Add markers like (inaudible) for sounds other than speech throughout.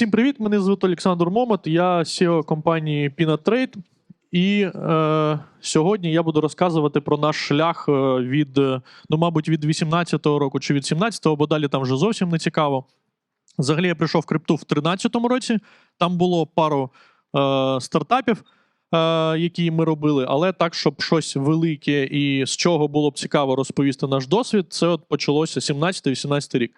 Всім привіт! Мене звуть Олександр Момот, я CEO компанії Peanut Trade. І е, сьогодні я буду розказувати про наш шлях е, від, е, ну, мабуть, від 18-го року чи від 17-го, бо далі там вже зовсім не цікаво. Взагалі я прийшов в крипту в 13-му році. Там було пару е, стартапів, е, які ми робили, але так, щоб щось велике і з чого було б цікаво розповісти наш досвід, це от почалося 17-18 рік.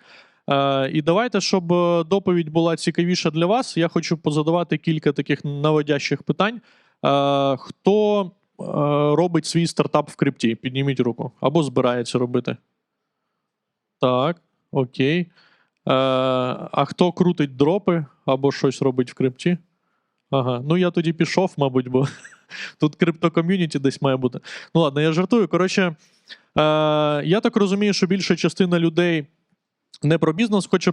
Е, і давайте, щоб е, доповідь була цікавіша для вас, я хочу позадавати кілька таких наводящих питань. Е, хто робить свій стартап в крипті? Підніміть руку. Або збирається робити. Так, окей. А хто крутить дропи або щось робить в крипті? Ага, ну я тоді пішов, мабуть, бо (laughs) тут криптоком'юніті десь має бути. Ну ладно, я жартую. Коротше, е, я так розумію, що більша частина людей не про бізнес хоче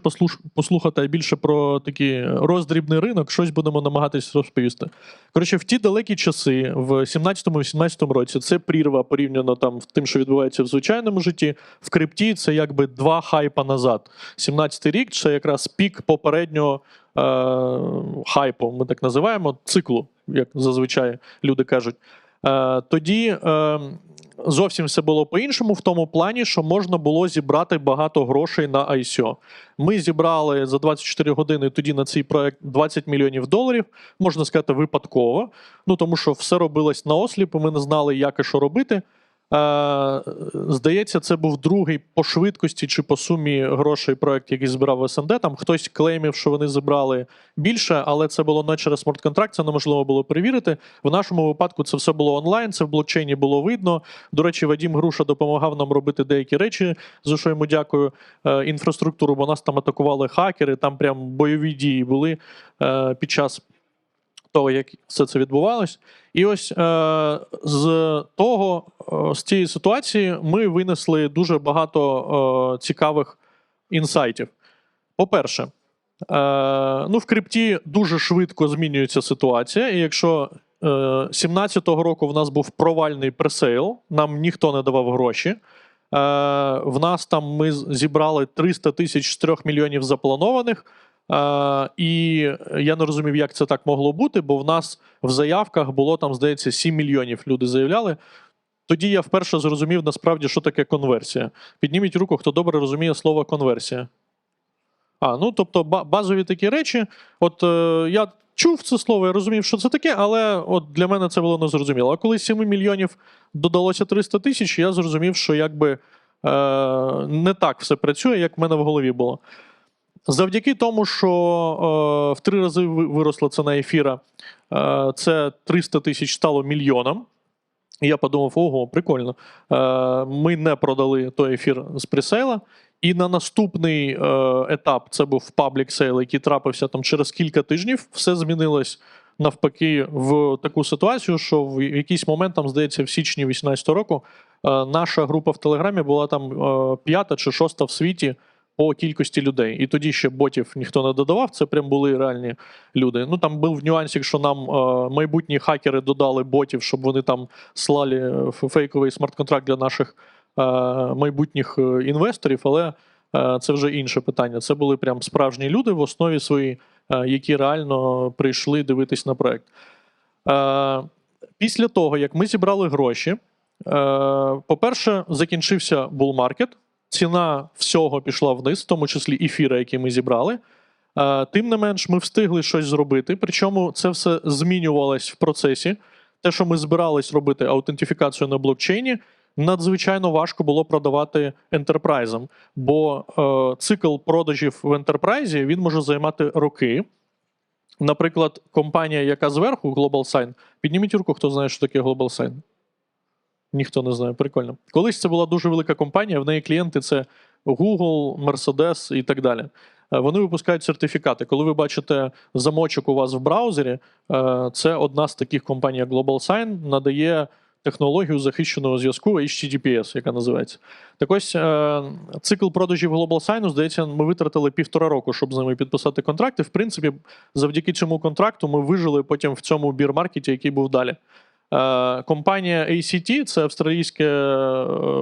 послухати, а більше про такий роздрібний ринок. Щось будемо намагатись розповісти. Коротше, в ті далекі часи, в 17-18 році, це прірва порівняно там з тим, що відбувається в звичайному житті. В крипті це якби два хайпа назад. 17-й рік це якраз пік попереднього е, хайпу, ми так називаємо, циклу, як зазвичай люди кажуть. Е, тоді е, зовсім все було по-іншому, в тому плані, що можна було зібрати багато грошей на ICO. Ми зібрали за 24 години тоді на цей проект 20 мільйонів доларів, можна сказати, випадково. Ну тому що все робилось на осліп, і ми не знали, як і що робити. Е, здається, це був другий по швидкості чи по сумі грошей проект, який збирав СНД. Там хтось клеймів, що вони забрали більше, але це було не через смарт-контракт, це неможливо було перевірити. В нашому випадку це все було онлайн, це в блокчейні було видно. До речі, Вадім Груша допомагав нам робити деякі речі, за що йому дякую. Е, інфраструктуру, бо нас там атакували хакери, там прям бойові дії були е, під час того, як все це відбувалось. І ось е, з того, е, з цієї ситуації, ми винесли дуже багато е, цікавих інсайтів. По-перше, е, ну, в крипті дуже швидко змінюється ситуація, і якщо е, 17-го року в нас був провальний пресейл, нам ніхто не давав гроші. Е, в нас там ми зібрали 300 тисяч з 3 мільйонів запланованих. І я не розумів, як це так могло бути, бо в нас в заявках було там, здається, 7 мільйонів люди заявляли. Тоді я вперше зрозумів насправді, що таке конверсія. Підніміть руку, хто добре розуміє слово конверсія. А, ну тобто базові такі речі. От е, я чув це слово, я розумів, що це таке, але от для мене це було незрозуміло. А коли 7 мільйонів додалося 300 тисяч, я зрозумів, що якби е, не так все працює, як в мене в голові було. Завдяки тому, що е, в три рази ви- виросла ціна ефіра, е, це 300 тисяч стало мільйоном. І я подумав: ого, прикольно. Е, ми не продали той ефір з пресейла. І на наступний е, етап це був паблік сейл, який трапився там через кілька тижнів. Все змінилось навпаки в таку ситуацію, що в якийсь момент, там, здається, в січні 2018 року е, наша група в Телеграмі була там е, п'ята чи шоста в світі по кількості людей. І тоді ще ботів ніхто не додавав. Це прям були реальні люди. Ну там був нюансик, що нам е, майбутні хакери додали ботів, щоб вони там слали е, фейковий смарт-контракт для наших е, майбутніх е, інвесторів, але е, це вже інше питання. Це були прям справжні люди в основі своїй, е, які реально прийшли дивитись на проект. Е, після того, як ми зібрали гроші, е, по-перше, закінчився булмаркет. Ціна всього пішла вниз, в тому числі ефіра, який ми зібрали. Е, Тим не менш, ми встигли щось зробити. Причому це все змінювалось в процесі. Те, що ми збирались робити аутентифікацію на блокчейні, надзвичайно важко було продавати ентерпрайзам, бо е, цикл продажів в ентерпрайзі він може займати роки. Наприклад, компанія, яка зверху, Global Sign, підніміть руку, хто знає, що таке Global Sign. Ніхто не знає, прикольно. Колись це була дуже велика компанія, в неї клієнти це Google, Mercedes і так далі. Е, Вони випускають сертифікати. Коли ви бачите замочок у вас в браузері, е, це одна з таких компаній, як Global Sign, надає технологію захищеного зв'язку HTTPS, яка називається. Так ось е, цикл продажів Global Sign, здається, ми витратили півтора року, щоб з ними підписати контракти. В принципі, завдяки цьому контракту ми вижили потім в цьому бір-маркеті, який був далі. Е, компанія ACT це австралійське, е,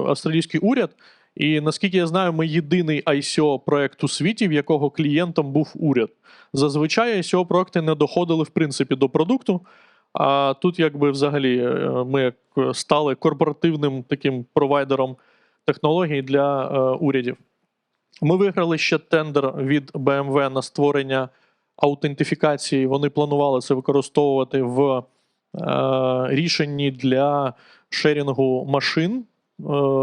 австралійський уряд, І наскільки я знаю, ми єдиний ICO проект у світі, в якого клієнтом був уряд. Зазвичай ICO проекти не доходили в принципі до продукту. А тут, якби взагалі, е, ми стали корпоративним таким провайдером технологій для урядів. Ми виграли ще тендер від BMW на створення аутентифікації. Вони планували це використовувати в рішенні для шерінгу машин. Е,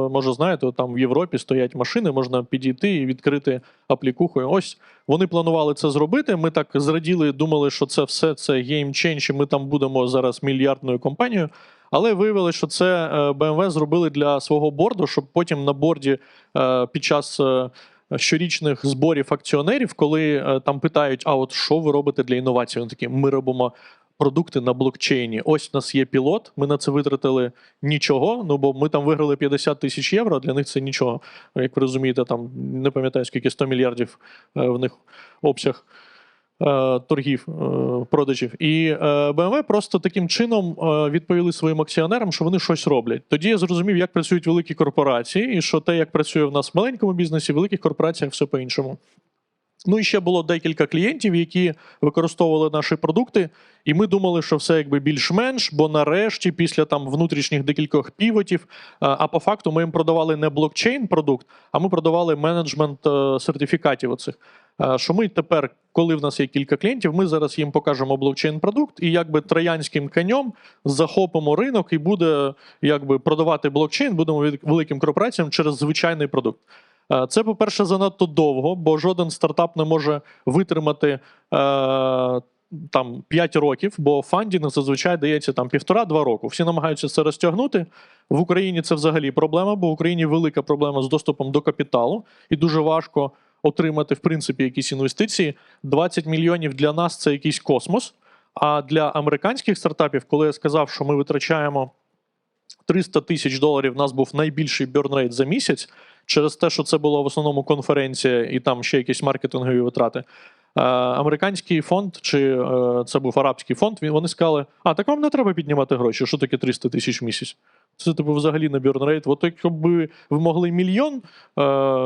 може, знаєте, там в Європі стоять машини, можна підійти і відкрити аплікуху. Ось вони планували це зробити. Ми так зраділи, думали, що це все це game і ми там будемо зараз мільярдною компанією. Але виявилося, що це е, BMW зробили для свого борду, щоб потім на борді е, під час е, щорічних зборів акціонерів, коли е, там питають: а от що ви робите для інновацій? Вони такі, ми робимо. Продукти на блокчейні. Ось у нас є пілот. Ми на це витратили нічого. Ну бо ми там виграли 50 тисяч євро. Для них це нічого. Як ви розумієте, там не пам'ятаю скільки 100 мільярдів е, в них обсяг е, торгів, е, продажів. І BMW просто таким чином відповіли своїм акціонерам, що вони щось роблять. Тоді я зрозумів, як працюють великі корпорації, і що те, як працює в нас в маленькому бізнесі, в великих корпораціях все по-іншому. Ну і ще було декілька клієнтів, які використовували наші продукти, і ми думали, що все якби більш-менш, бо нарешті, після там внутрішніх декількох півотів, а по факту ми їм продавали не блокчейн продукт, а ми продавали менеджмент е, сертифікатів. Оцих. Е, Що ми тепер, коли в нас є кілька клієнтів, ми зараз їм покажемо блокчейн продукт, і якби троянським конем захопимо ринок і буде якби продавати блокчейн, будемо великим корпораціям через звичайний продукт. Е, Це, по-перше, занадто довго, бо жоден стартап не може витримати е, там 5 років, бо фандінг зазвичай дається там півтора-два року. Всі намагаються це розтягнути. В Україні це взагалі проблема, бо в Україні велика проблема з доступом до капіталу, і дуже важко отримати в принципі якісь інвестиції. 20 мільйонів для нас це якийсь космос. А для американських стартапів, коли я сказав, що ми витрачаємо 300 тисяч доларів, у нас був найбільший бюрнрейт за місяць через те, що це була в основному конференція і там ще якісь маркетингові витрати. Е, Американський фонд, чи е, це був арабський фонд, вони сказали: а так вам не треба піднімати гроші. Що таке 300 тисяч в місяць? Це типу взагалі не бюрнрейт. От якби ви могли мільйон е,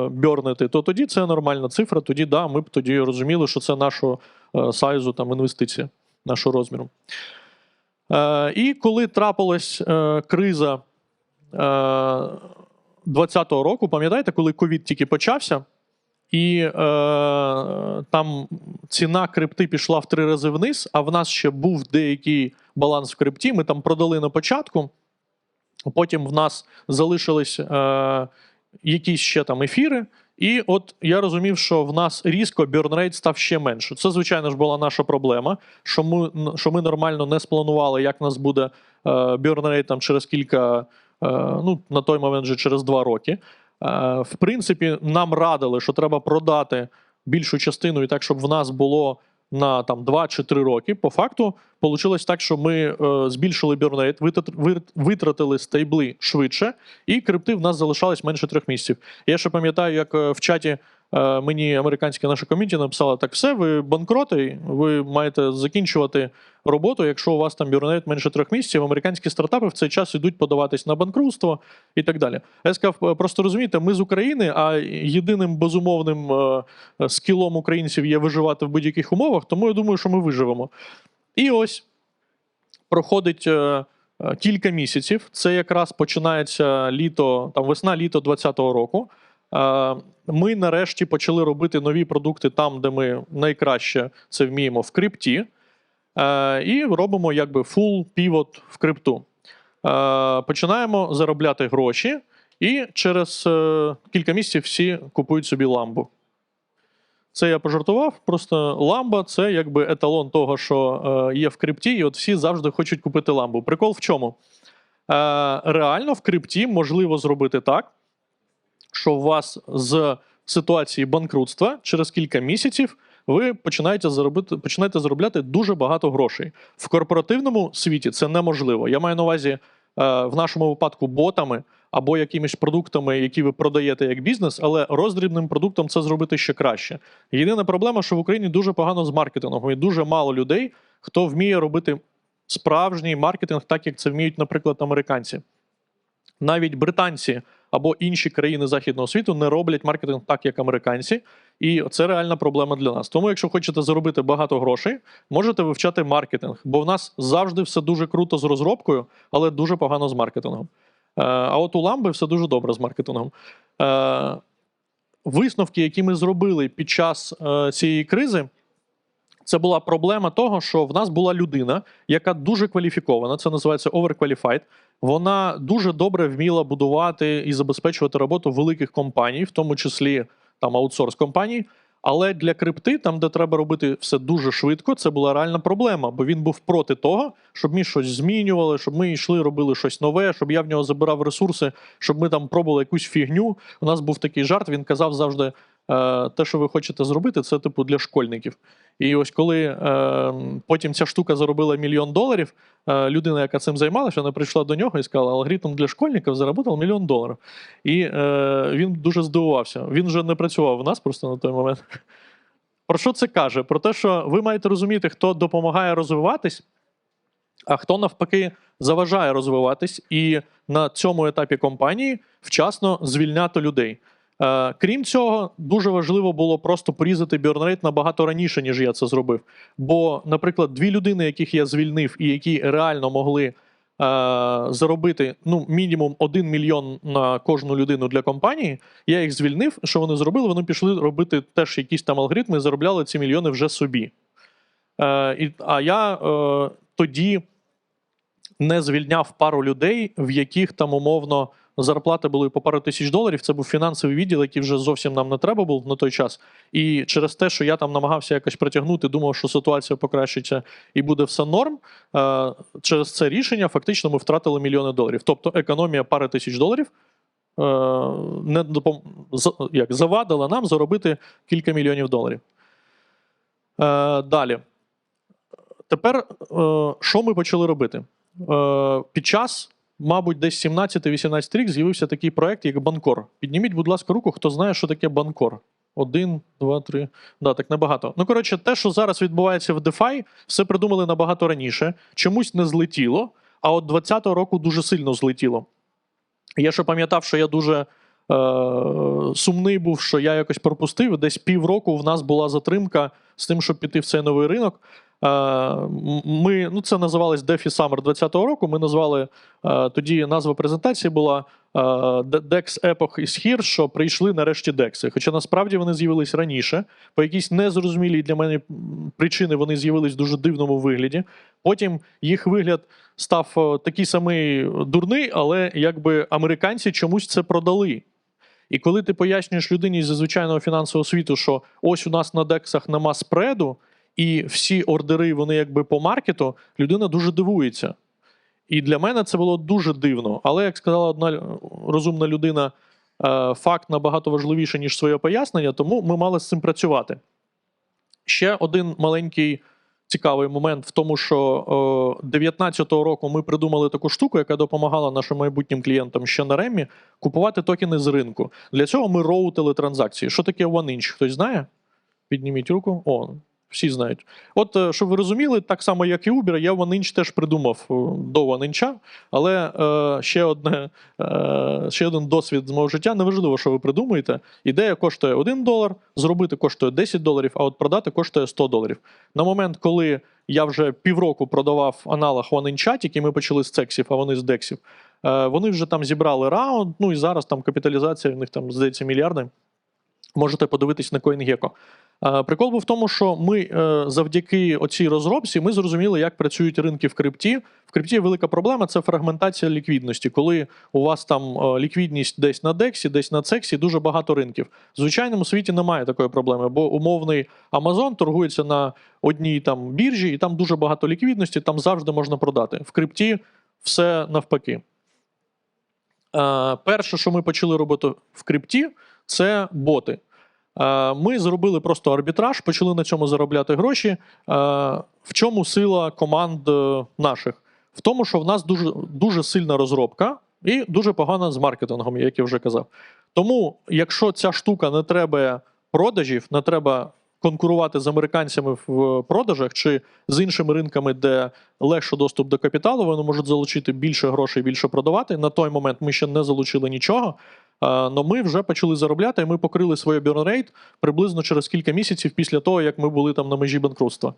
бюрнити, то тоді це нормальна цифра. Тоді да, ми б тоді розуміли, що це нашого е, сайзу там інвестиція, нашого розміру. Е, і коли трапилась е, криза е, 20-го року, пам'ятаєте, коли ковід тільки почався, і е, там ціна крипти пішла в три рази вниз, а в нас ще був деякий баланс в крипті. Ми там продали на початку. Потім в нас залишились е, якісь ще там ефіри. І от я розумів, що в нас різко бюрнрейт став ще менше. Це, звичайно ж, була наша проблема, що ми, що ми нормально не спланували, як нас буде бюрнрейт там через кілька, ну на той момент вже через два роки. Е, в принципі, нам радили, що треба продати більшу частину і так, щоб в нас було на там 2 чи 3 роки. По факту вийшло так, що ми е, збільшили вир- витратили стейбли швидше, і крипти в нас залишалось менше трьох місяців. Я ще пам'ятаю, як е, в чаті е, мені американське наше коміті написало: так, все, ви банкроти, ви маєте закінчувати роботу, якщо у вас там бюрнрейт менше трьох місяців. Американські стартапи в цей час ідуть подаватись на банкрутство і так далі. Я сказав, е, просто розумієте, ми з України, а єдиним безумовним е, е, скілом українців є виживати в будь-яких умовах, тому я думаю, що ми виживемо. І ось проходить кілька місяців. Це якраз починається літо, там весна, літо 2020 року. Ми нарешті почали робити нові продукти там, де ми найкраще це вміємо в крипті. Е, І робимо якби full pivot в крипту. Е, Починаємо заробляти гроші, і через е, кілька місяців всі купують собі ламбу. Це я пожартував. Просто ламба це якби еталон того, що є в крипті, і от всі завжди хочуть купити ламбу. Прикол в чому? Реально в крипті можливо зробити так, що у вас з ситуації банкрутства через кілька місяців ви починаєте заробити, починаєте заробляти дуже багато грошей. В корпоративному світі це неможливо. Я маю на увазі е, в нашому випадку ботами або якимись продуктами, які ви продаєте як бізнес, але роздрібним продуктом це зробити ще краще. Єдина проблема, що в Україні дуже погано з маркетингом, і дуже мало людей, хто вміє робити справжній маркетинг, так як це вміють, наприклад, американці. навіть британці або інші країни західного світу не роблять маркетинг так, як американці, і це реальна проблема для нас. Тому, якщо хочете заробити багато грошей, можете вивчати маркетинг, бо в нас завжди все дуже круто з розробкою, але дуже погано з маркетингом. Е, А от у Ламби все дуже добре з маркетингом. Е, Висновки, які ми зробили під час е, цієї кризи, це була проблема того, що в нас була людина, яка дуже кваліфікована, це називається overqualified. Вона дуже добре вміла будувати і забезпечувати роботу великих компаній, в тому числі там аутсорс компаній. Але для крипти, там, де треба робити все дуже швидко, це була реальна проблема, бо він був проти того, щоб ми щось змінювали, щоб ми йшли, робили щось нове, щоб я в нього забирав ресурси, щоб ми там пробували якусь фігню. У нас був такий жарт. Він казав завжди: те, що ви хочете зробити, це типу для школьників. І ось коли е, потім ця штука заробила мільйон доларів, е, людина, яка цим займалася, вона прийшла до нього і сказала: алгоритм для школьників заробив мільйон доларів. І е, він дуже здивувався. Він вже не працював в нас просто на той момент. Про що це каже? Про те, що ви маєте розуміти, хто допомагає розвиватись, а хто навпаки заважає розвиватись, і на цьому етапі компанії вчасно звільняти людей. Е, крім цього, дуже важливо було просто порізати бьорнрейт набагато раніше, ніж я це зробив. Бо, наприклад, дві людини, яких я звільнив, і які реально могли е, заробити ну, мінімум 1 мільйон на кожну людину для компанії, я їх звільнив. Що вони зробили? Вони пішли робити теж якісь там алгоритми і заробляли ці мільйони вже собі. Е, а я е, тоді не звільняв пару людей, в яких там умовно зарплати були по пару тисяч доларів. Це був фінансовий відділ, який вже зовсім нам не треба був на той час. І через те, що я там намагався якось притягнути, думав, що ситуація покращиться і буде все норм. е, Через це рішення фактично ми втратили мільйони доларів. Тобто економія пари тисяч доларів. е, Не допом... як, завадила нам заробити кілька мільйонів доларів. Е, Далі. Тепер, що ми почали робити? Під час, мабуть, десь 17-18 рік з'явився такий проект, як Банкор. Підніміть, будь ласка, руку, хто знає, що таке Банкор. Один, два, три. Да, так небагато. Ну, коротше, те, що зараз відбувається в DeFi, все придумали набагато раніше. Чомусь не злетіло, а от 20-го року дуже сильно злетіло. Я ще пам'ятав, що я дуже е, сумний був, що я якось пропустив. Десь півроку в нас була затримка з тим, щоб піти в цей новий ринок. Е, ми, ну, це називалось DeFi Summer 20-го року. Ми назвали е, тоді назва презентації була DEX Epoch is here, що прийшли нарешті DEX. Хоча насправді вони з'явились раніше. По якійсь незрозумілій для мене причини вони з'явились в дуже дивному вигляді. Потім їх вигляд став е, такий самий дурний, але якби американці чомусь це продали. І коли ти пояснюєш людині зі звичайного фінансового світу, що ось у нас на дексах нема спреду, і всі ордери вони якби по маркету, людина дуже дивується. І для мене це було дуже дивно. Але, як сказала одна розумна людина, е, факт набагато важливіше, ніж своє пояснення, тому ми мали з цим працювати. Ще один маленький цікавий момент в тому, що 19-го року ми придумали таку штуку, яка допомагала нашим майбутнім клієнтам ще на ремі купувати токени з ринку. Для цього ми роутили транзакції. Що таке OneInch? Хтось знає? Підніміть руку. О, всі знають. От, е, щоб ви розуміли, так само, як і Uber, я OneInch теж придумав е, до OneInch, але е, ще, одне, е, ще один досвід з мого життя. Неважливо, що ви придумаєте. Ідея коштує 1 долар, зробити коштує 10 доларів, а от продати коштує 100 доларів. На момент, коли я вже півроку продавав аналог OneInch, який ми почали з цексів, а вони з дексів, е, вони вже там зібрали раунд, ну і зараз там капіталізація в них там, здається, мільярди. Можете подивитись на CoinGecko. Прикол був в тому, що ми е, завдяки оцій розробці ми зрозуміли, як працюють ринки в крипті. В крипті велика проблема це фрагментація ліквідності. Коли у вас там е, ліквідність десь на дексі, десь на цексі, дуже багато ринків. В звичайному світі немає такої проблеми, бо умовний Amazon торгується на одній там біржі, і там дуже багато ліквідності, там завжди можна продати. В крипті все навпаки. Е, Перше, що ми почали робити в крипті, це боти. Е, Ми зробили просто арбітраж, почали на цьому заробляти гроші. Е, В чому сила команд е, наших? В тому, що в нас дуже, дуже сильна розробка і дуже погана з маркетингом, як я вже казав. Тому, якщо ця штука не треба продажів, не треба конкурувати з американцями в продажах чи з іншими ринками, де легше доступ до капіталу, вони можуть залучити більше грошей, більше продавати. На той момент ми ще не залучили нічого. Але ми вже почали заробляти, і ми покрили свій бюрнрейт приблизно через кілька місяців після того, як ми були там на межі банкрутства.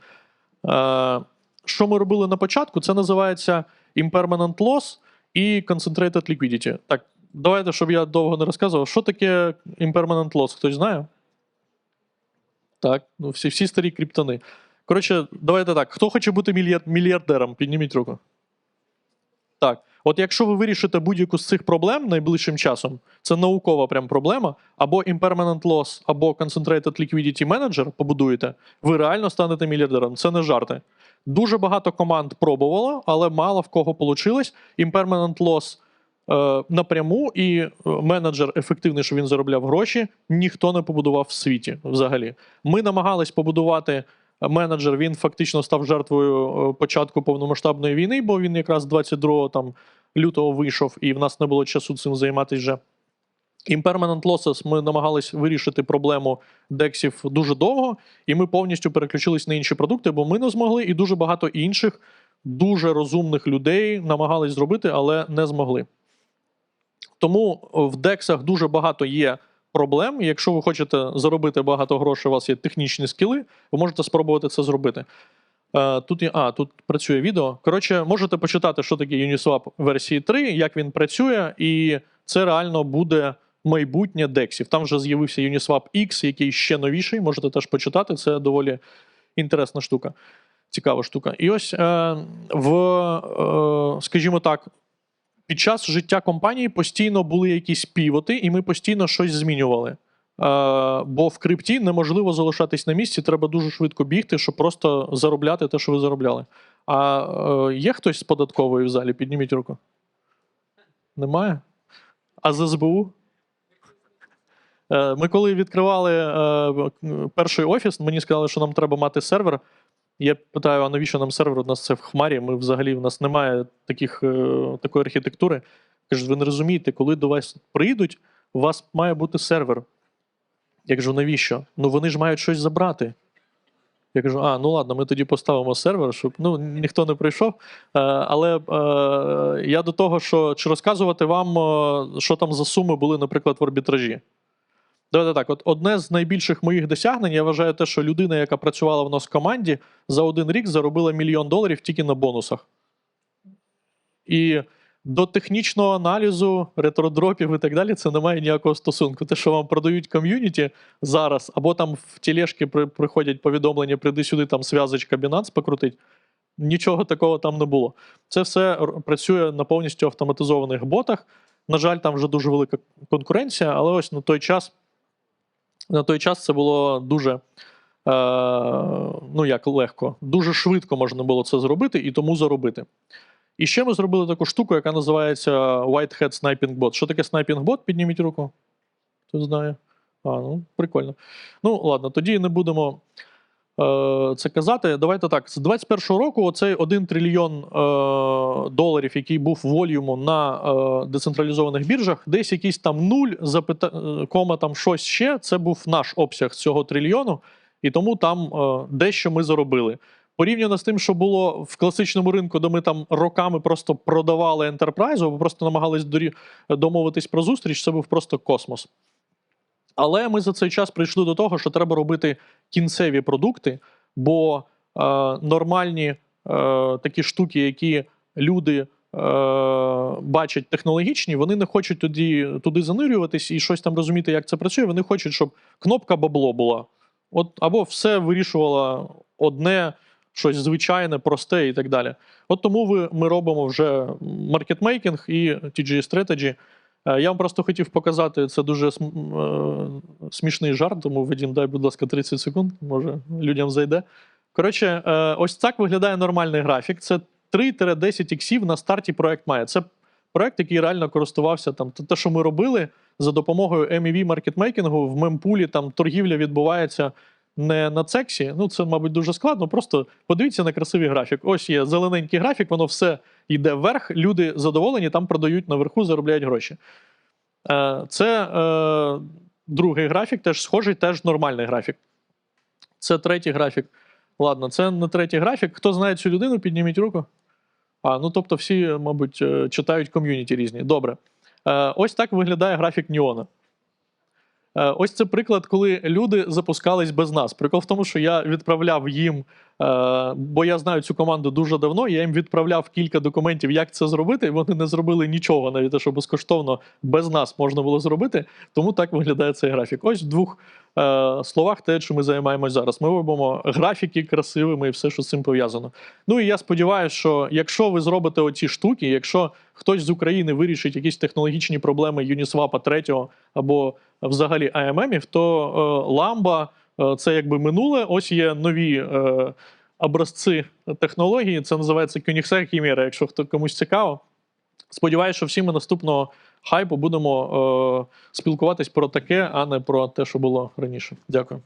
Е, Що ми робили на початку? Це називається impermanent loss і concentrated liquidity. Так, давайте, щоб я довго не розказував, що таке impermanent loss? Хтось знає? Так, ну всі, всі старі криптони. Коротше, давайте так. Хто хоче бути мільярдером? Підніміть руку. Так. От якщо ви вирішите будь-яку з цих проблем найближчим часом, це наукова прям проблема, або impermanent loss, або concentrated liquidity manager побудуєте, ви реально станете мільярдером. Це не жарти. Дуже багато команд пробувало, але мало в кого вийшло. Impermanent loss е, напряму і е, менеджер ефективний, що він заробляв гроші, ніхто не побудував в світі взагалі. Ми намагались побудувати менеджер. Він фактично став жертвою е, початку повномасштабної війни, бо він якраз 22 там, лютого вийшов, і в нас не було часу цим займатися вже. Impermanent losses ми намагались вирішити проблему дексів дуже довго, і ми повністю переключились на інші продукти, бо ми не змогли, і дуже багато інших дуже розумних людей намагались зробити, але не змогли. Тому в дексах дуже багато є проблем. Якщо ви хочете заробити багато грошей, у вас є технічні скіли, ви можете спробувати це зробити. Е, Тут є, а, тут працює відео. Коротше, можете почитати, що таке Uniswap версії 3, як він працює, і це реально буде майбутнє дексів. Там вже з'явився Uniswap X, який ще новіший. Можете теж почитати. Це доволі інтересна штука, цікава штука. І ось е, в, е, скажімо так, під час життя компанії постійно були якісь півоти, і ми постійно щось змінювали. Е, бо в крипті неможливо залишатись на місці, треба дуже швидко бігти, щоб просто заробляти те, що ви заробляли. А е, є хтось з податкової в залі? Підніміть руку. Немає? А з СБУ? Е, Ми коли відкривали перший офіс, мені сказали, що нам треба мати сервер. Я питаю, а навіщо нам сервер? У нас це в хмарі. Ми взагалі в нас немає таких, е, такої архітектури. Кажуть, ви не розумієте, коли до вас прийдуть, у вас має бути сервер. Я кажу, навіщо? Ну вони ж мають щось забрати. Я кажу, а, ну ладно, ми тоді поставимо сервер, щоб ну, ніхто не прийшов. Е, але е, я до того, що чи розказувати вам, що там за суми були, наприклад, в арбітражі. Давайте так, от одне з найбільших моїх досягнень, я вважаю те, що людина, яка працювала в нас в команді, за один рік заробила мільйон доларів тільки на бонусах. І до технічного аналізу, ретродропів і так далі, це не має ніякого стосунку. Те, що вам продають ком'юніті зараз, або там в тележки при, приходять повідомлення, прийди сюди, там зв'язочка Binance покрутить. Нічого такого там не було. Це все працює на повністю автоматизованих ботах. На жаль, там вже дуже велика конкуренція, але ось на той час, на той час це було дуже. Е, ну як легко, дуже швидко можна було це зробити і тому заробити. І ще ми зробили таку штуку, яка називається Whitehead Sniping Bot. Що таке Sniping Bot? Підніміть руку. Хто знає? А, ну, прикольно. Ну, ладно, тоді не будемо це казати. Давайте так. З 21-го року оцей 1 трильйон е, доларів, який був волюму на е, децентралізованих біржах, десь якийсь там нуль, е, кома там щось ще. Це був наш обсяг цього трильйону, і тому там е, дещо ми заробили. Порівняно з тим, що було в класичному ринку, де ми там роками просто продавали ентерпрайзу, або просто намагались домовитись про зустріч, це був просто космос. Але ми за цей час прийшли до того, що треба робити кінцеві продукти, бо е, нормальні е, такі штуки, які люди е, бачать технологічні, вони не хочуть туди, туди занирюватись і щось там розуміти, як це працює. Вони хочуть, щоб кнопка бабло була. От, або все вирішувало одне, щось звичайне, просте і так далі. От тому ви, ми робимо вже маркетмейкінг і TG Strategy. Е, Я вам просто хотів показати, це дуже е, смішний жарт, тому Вадім, дай, будь ласка, 30 секунд, може людям зайде. Коротше, е, ось так виглядає нормальний графік. Це 3-10 іксів на старті проект має. Це проект, який реально користувався там. Те, що ми робили за допомогою MEV маркетмейкінгу в мемпулі, там торгівля відбувається не на цексі. Ну, це, мабуть, дуже складно. Просто подивіться на красивий графік. Ось є зелененький графік, воно все йде вверх, люди задоволені, там продають наверху, заробляють гроші. Е, Це е, другий графік, теж схожий, теж нормальний графік. Це третій графік. Ладно, це не третій графік. Хто знає цю людину, підніміть руку. А, ну тобто всі, мабуть, е, читають ком'юніті різні. Добре. Е, ось так виглядає графік Ніона. Е, Ось це приклад, коли люди запускались без нас. Прикол в тому, що я відправляв їм, е, бо я знаю цю команду дуже давно. Я їм відправляв кілька документів, як це зробити. Вони не зробили нічого, навіть те, що безкоштовно без нас можна було зробити. Тому так виглядає цей графік. Ось двох словах, те, чим ми займаємось зараз. Ми робимо графіки красивими і все, що з цим пов'язано. Ну і я сподіваюся, що якщо ви зробите оці штуки, якщо хтось з України вирішить якісь технологічні проблеми Uniswap 3 або взагалі АММів, то е, ламба е, це якби минуле. Ось є нові е, образці технології. Це називається Koenigsegg Chimera, якщо хто комусь цікаво. Сподіваюся, що всі ми наступного хайпу побудемо е, спілкуватись про таке, а не про те, що було раніше. Дякую.